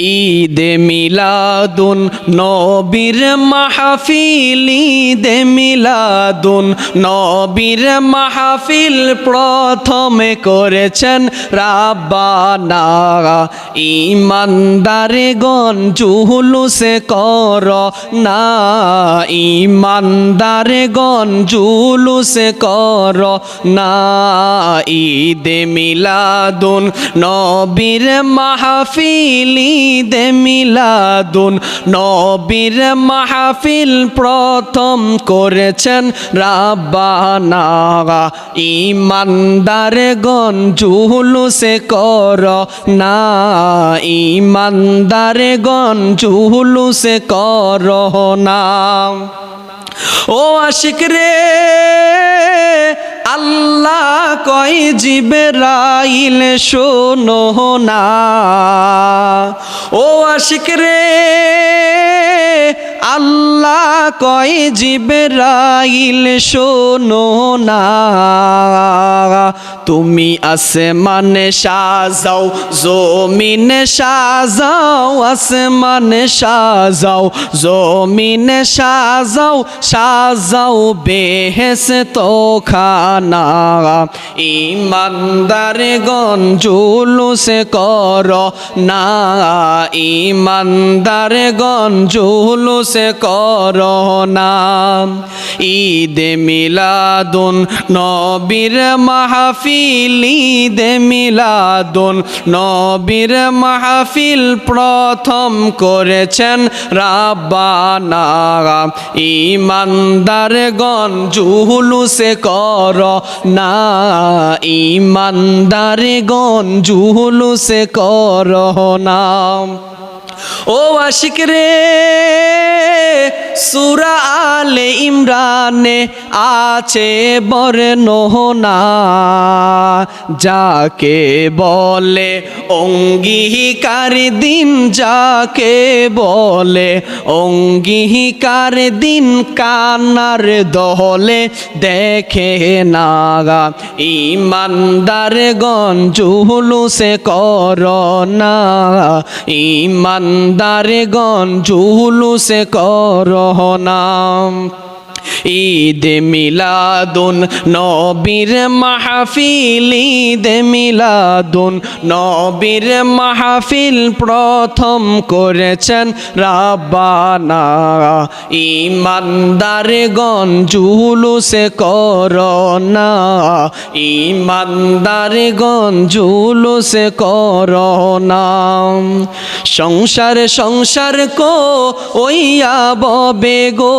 ঈদে মিলাদুন নবীর মাহফিল, ঈদে মিলাদুন নবীর মাহফিল প্রথমে করেছেন রাব্বানা। ইমানদারে গন জুহুলুসে কর না। ইমানদারে গন জুলুসে কর না। ঈদে মিলাদুন নবীর মাহফিল ঈদে মিলাদুন নবীর মাহফিল প্রথম করেছেন রাব্বানা ইমানদার গন জুলুসে কর না। ইমানদার গন জুলুসে কর না। ও আশিক রে! কয় জিবেরাইল শোনো না। ও আশিক রে আল্লাহ কয়, জিবেরাইল, শোনো না। তুমি আসমানে সাজাও, জমিনে সাজাও, আসমানে সাজাও, জমিনে সাজাও সাজাও বেহেস তো খানা ইমানদার গন জুলুসে কর না। ইমানদার গন জুলুসে কর না ঈদে মিলাদুন নবীর মাহফিল, ঈদে মিলাদুন নবীর মাহফিল প্রথম করেছেন রাব্বানা। ইমানদার গন জুহুলুসে কর না ইমানদার গন জুহুলুসে কর না ও আশিক রে! সুরা আলে ইমরানে আছে বর্ণনা। যাকে বলে অঙ্গীকার দিন, যাকে বলে অঙ্গীকার দিন, কানার দহলে দেখে নাগা। ইমানদার গঞ্জুলুসে কর না ইমানদার গঞ্জুলুসে কর না ঈদে মিলাদুন নবীর মাহফিল, ঈদে মিলাদুন নবীর মাহফিল প্রথম করেছেন রাব্বানা। ইমানদার গঞ্জুলুসে করোনা। ইমানদার গঞ্জুলুসে করোনা। সংসার সংসার কো, ওইয়া ববে গো।